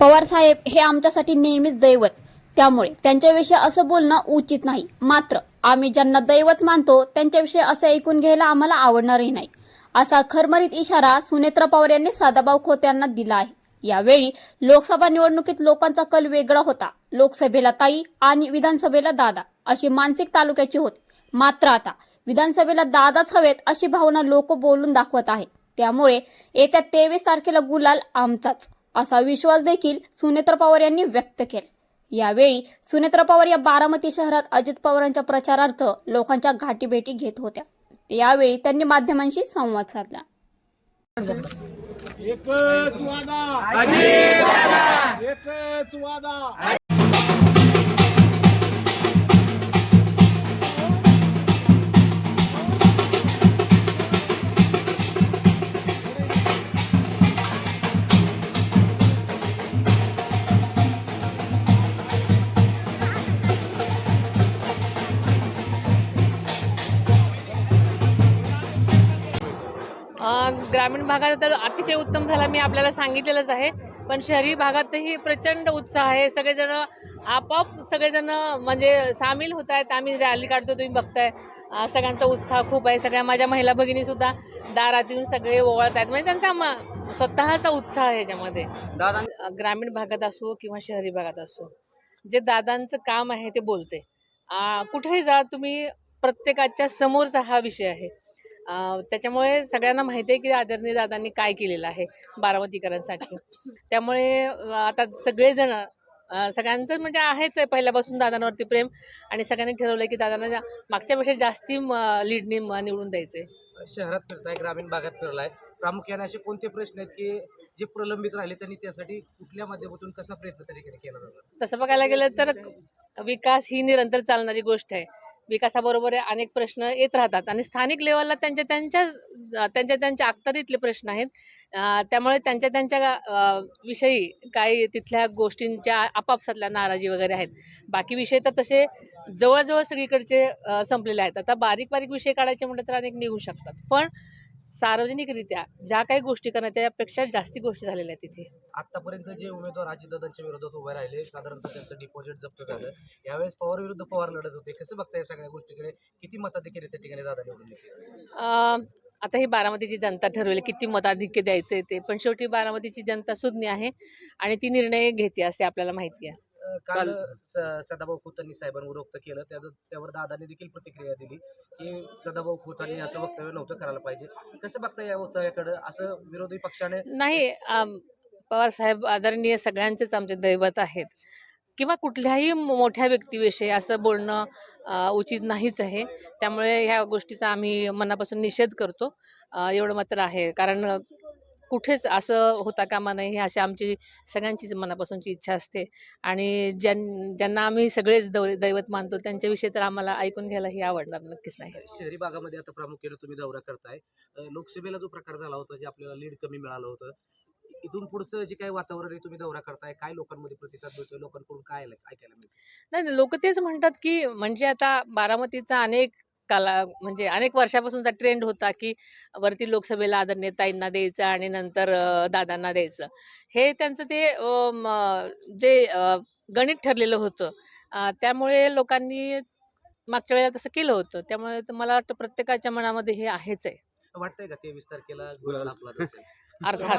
पवार साहेब हे आमच्यासाठी नेहमीच दैवत. त्यामुळे त्यांच्याविषयी असं बोलणं उचित नाही. मात्र आम्ही ज्यांना दैवत मानतो त्यांच्याविषयी असं ऐकून घ्यायला आम्हाला आवडणारही नाही. असा खरमरीत इशारा सुनेत्र पवार यांनी सदाभाऊ खोत यांना दिला आहे. यावेळी लोकसभा निवडणुकीत लोकांचा कल वेगळा होता. लोकसभेला ताई आणि विधानसभेला दादा अशी मानसिक तालुक्याची होती. मात्र आता विधानसभेला दादाच हवेत अशी भावना लोक बोलून दाखवत आहेत. त्यामुळे येत्या तेवीस तारखेला गुलाल आमचाच. असा विश्वास देखील सुनेत्र पवार यांनी व्यक्त केला. यावेळी सुनेत्र पवार या बारामती शहरात अजित पवारांच्या प्रचारार्थ लोकांच्या गाठीभेटी घेत होत्या. यावेळी त्यांनी माध्यमांशी संवाद साधला. एकच वादा. एकच वादा. ग्रामीण भागात तर अतिशय उत्तम झाला मी आपल्याला सांगितलेलंच आहे. पण शहरी भागातही प्रचंड उत्साह आहे. सगळेजण आपोआप सगळेजण म्हणजे सामील होत आहेत. आम्ही रॅली काढतो तुम्ही बघताय. सगळ्यांचा उत्साह खूप आहे. सगळ्या माझ्या महिला भगिनी सुद्धा दारात येऊन सगळे ओवाळत आहेत. म्हणजे त्यांचा म- स्वतःचा उत्साह आहे याच्यामध्ये. ग्रामीण भागात असो किंवा शहरी भागात असो जे दादांचं काम आहे ते बोलते. कुठेही जा तुम्ही प्रत्येकाच्या समोरचा हा विषय आहे. त्याच्यामुळे सगळ्यांना माहिती आहे की आदरणीय दादांनी काय केलेलं आहे बारामतीकरांसाठी. त्यामुळे आता सगळेजण सगळ्यांचं म्हणजे आहेच आहे पहिल्यापासून दादांवरती प्रेम आणि सगळ्यांनी ठरवलं की दादांना मागच्यापेक्षा जास्ती लीडनी निवडून द्यायचे शहरात फिरताय ग्रामीण भागात फिरलाय. प्रामुख्याने असे कोणते प्रश्न आहेत की जे प्रलंबित राहिले त्यांनी त्यासाठी कुठल्या माध्यमातून कसा प्रयत्न तरी केला जातो? तसं बघायला गेलं तर विकास ही निरंतर चालणारी गोष्ट आहे. विकासाबरोबर अनेक प्रश्न येत राहतात. आणि स्थानिक लेवलला त्यांच्या त्यांच्या त्यांच्या त्यांच्या अखत्यारीतले प्रश्न आहेत. त्यामुळे त्यांच्या त्यांच्या विषयी काही तिथल्या गोष्टींच्या आपापसातल्या नाराजी वगैरे आहेत. बाकी विषय तर तसे जवळजवळ सगळीकडचे संपलेले आहेत. आता बारीक बारीक विषय काढायचे म्हटलं तर अनेक निघू शकतात. पण सार्वजनिकरित्या ज्या काही गोष्टी करण्यात त्यापेक्षा जास्ती गोष्टी झालेल्या आहेत तिथे. आतापर्यंत जे उमेदवार अजितदादांच्या विरोधात उभे राहिले साधारणतः त्यांचं डिपॉझिट जप्त झालं. यावेळेस पवार विरुद्ध पवार लढत होते. कसं बघताय सगळ्या गोष्टीकडे? किती मताधिकारी त्या ठिकाणी दादा निवडून आता ही बारामतीची जनता ठरवेल किती मताधिक्य द्यायचे ते. पण शेवटी बारामतीची जनता सुज्ञ आहे आणि ती निर्णय घेते असे आपल्याला माहिती आहे. काल स- सदाभाऊ खोतांनी साहेबांवर वक्त केलं. त्या त्यावर दादांनी देखील प्रतिक्रिया दिली की सदाभाऊ खोतांनी असं वक्तव्य नव्हतं करायला पाहिजे. कसं बघताय या वक्तव्याकडे? असं विरोधी पक्षाने नाही अं, पवार साहेब आदरणीय सगळ्यांचेच आमचे दैवत आहेत. किंवा कुठल्याही मो- मोठ्या व्यक्तीविषयी असं बोलणं अं, उचित नाहीच आहे. त्यामुळे ह्या गोष्टीचा आम्ही मनापासून निषेध करतो. अं, एवढं मात्र आहे. कारण कुठेच असं होता कामा नये ही अशी आमची सगळ्यांचीच मनापासूनची इच्छा असते. आणि ज्यां ज्यांना आम्ही सगळेच दै दैवत मानतो त्यांच्याविषयी तर आम्हाला ऐकून घ्यायला ही आवडणार नक्कीच नाही. शहरी भागामध्ये आता प्रामुख्याने तुम्ही दौरा करताय. लोकसभेला जो प्रकार झाला होता जे आपल्याला लीड कमी मिळालं होतं इथून पुढचं जे काही वातावरण आहे तुम्ही दौरा करताय काय लोकांमध्ये प्रतिसाद मिळतोय? लोकांकडून काय ऐकायला मिळतं नाही लोक तेच म्हणतात की म्हणजे आता बारामतीचा अनेक काला म्हणजे अनेक वर्षापासूनचा ट्रेंड होता की वरती लोकसभेला आदरणीय ताईंना द्यायचं आणि नंतर दादांना द्यायचं. हे त्यांचं ते जे गणित ठरलेलं होतं त्यामुळे लोकांनी मागच्या वेळेला तसं केलं होतं. त्यामुळे मला वाटतं प्रत्येकाच्या मनामध्ये हे आहेच आहे. वाटतंय का तेवीस तारखेला अर्थात.